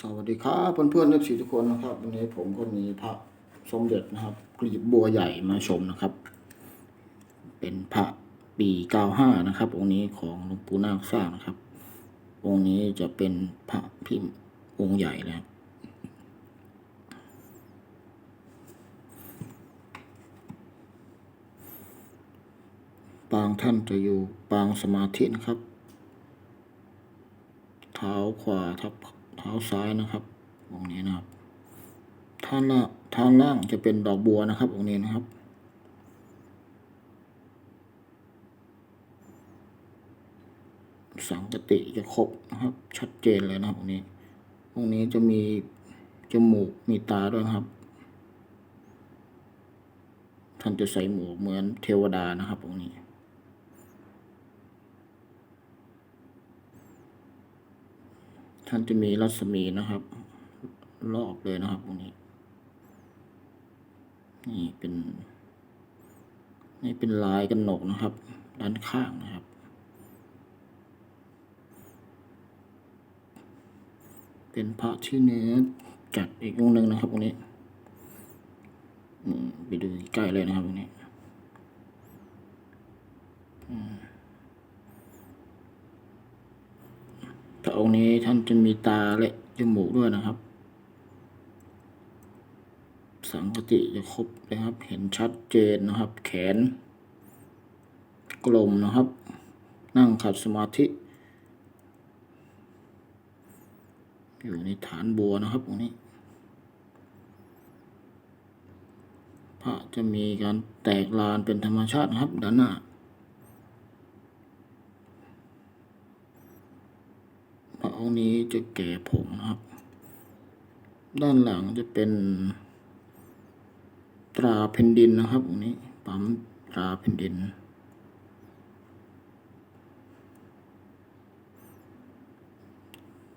สวัสดีครับเพื่อนๆนักศิษย์ทุกคนนะครับ วันนี้ผมก็มีพระสมเด็จนะครับกลีบบัวใหญ่มาชมนะครับ เป็นพระปีเก้าห้านะครับ องค์นี้ของหลวงปู่นาคสร้างนะครับ องค์นี้จะเป็นพระพิมพ์องค์ใหญ่นะครับปางท่านจะอยู่ปางสมาธินะครับ เท้าขวาทับ เท้าซ้ายนะครับองค์นี้นะครับท่านละท่านล่างจะเป็นดอกบัวนะครับองค์นี้นะครับ สังกติจะครบนะครับ ชัดเจนเลยนะครับองค์นี้องค์นี้จะมีจมูกมีตาด้วยครับ ท่านจะใส่หมวกเหมือนเทวดานะครับองค์นี้ ท่านจะมีรัศมีนะครับ ลอกเลยนะครับตรงนี้ นี่เป็น นี่เป็นลายกันหนกนะครับ ด้านข้างนะครับ เป็นพระที่เนื้อจัดอีกองหนึ่งนะครับตรงนี้ไปดูใกล้เลยนะครับตรงนี้ แต่องค์ นี้ท่านจะมีตาและจมูกด้วยนะครับ สังกติจะครบนะครับ เห็นชัดเจนนะครับ แขน กลมนะครับ นั่งขัดสมาธิ อยู่ในฐานบัวนะครับตรงนี้ พระจะมีการแตกลานเป็นธรรมชาตินะครับด้านหน้า พระองนี้จะแก่ผงนะครับ ด้านหลังจะเป็น ตราแผ่นดินนะครับองนี้ปั๊มตราแผ่นดิน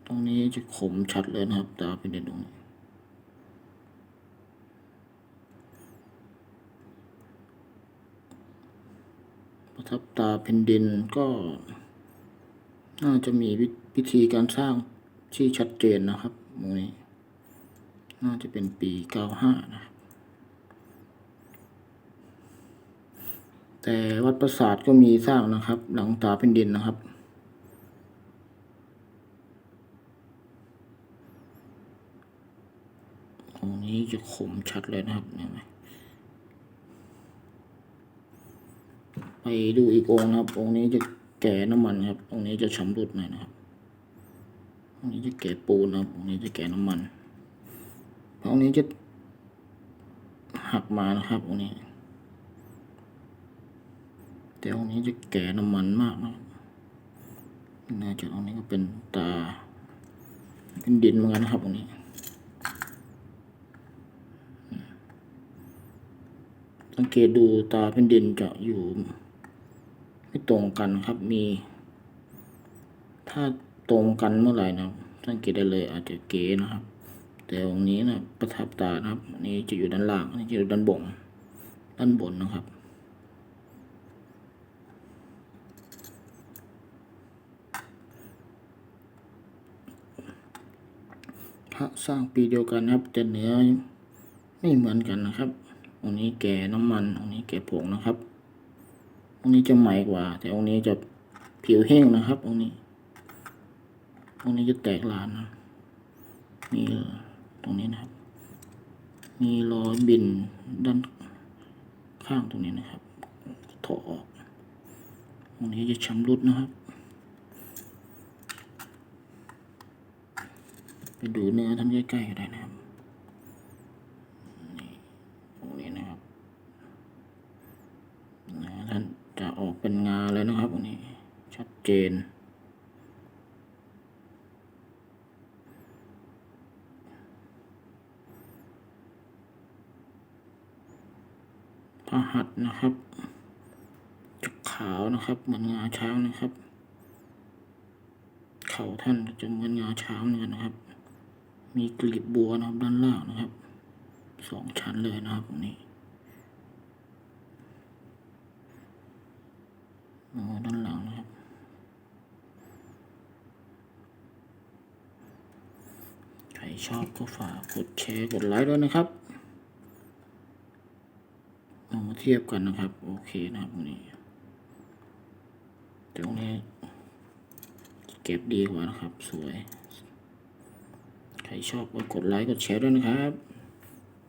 ตรงนี้จะขมชัดเลยนะครับตราแผ่นดินตรงนี้ประทับตาแผ่นดินก็น่าจะมีวิ วิธีการสร้างที่ชัดเจนนะครับตรงนี้ น่าจะเป็นปีเก้าห้านะ แต่วัดประสาทก็มีสร้างนะครับ หลังตาเป็นดินนะครับตรงนี้จะคมชัดเลยนะครับเห็นไหมไปดูอีกองนะครับ องค์นี้จะแก่น้ำมันครับ องค์นี้จะชำรุดหน่อยนะครับ นี้จะแก่ปูนนะครับองนี้จะแก่น้ำมันองค์นี้จะหักมานะครับองค์นี้ แต่องค์นี้จะแก่น้ำมันมากนะน่าจะองนี้ก็เป็นตา เป็นดินเหมือนกันนะครับองนี้ สังเกตดูตาเป็นดินจะอยู่ ไม่ตรงกันครับมี ถ้า ตรงกันเมื่อไหร่นะสังเกตได้เลยอาจจะเก๋นะครับ แต่องนี้นะประทับตานะครับอันนี้จะอยู่ด้านล่างอันนี้จะอยู่ด้านบนด้านบนนะครับพระสร้างปีเดียวกันนะครับ แต่เนื้อไม่เหมือนกันนะครับองนี้แก่น้ำมันองนี้แก่ผงนะครับองนี้จะใหม่กว่า แต่องนี้จะผิวแห้งนะครับองนี้ องนี้จะแตกลานนะมีตรงนี้นะครับ มีรอยบินด้านข้างตรงนี้นะครับถอออกองนี้จะชำรุดนะครับ ไปดูเนื้อท่านใกล้ๆก็ได้นะครับตรงนี้นะครับนื้อท่านจะออกเป็นงาเลยนะครับตรงนี้ชัดเจน พระหัตนะครับจะขาวนะครับเหมือนงาช้างนะครับ เข่าท่านจะเหมือนงาช้างเนกันนะครับ มีกลีบบัวนะครับด้านล่างนะครับสองชั้นเลยนะครับตรงนี้อ๋อด้านหลังนะครับจชอบก็ฝากกดแชร์กดไลค์ด้วยนะครับ เทียบกันนะครับ โอเคนะครับตรงนี้ตรงนี้เก็บดีกว่านะครับ สวย ใครชอบก็กดไลค์กดแชร์ด้วยนะครับ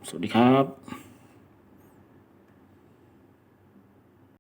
สวัสดีครับ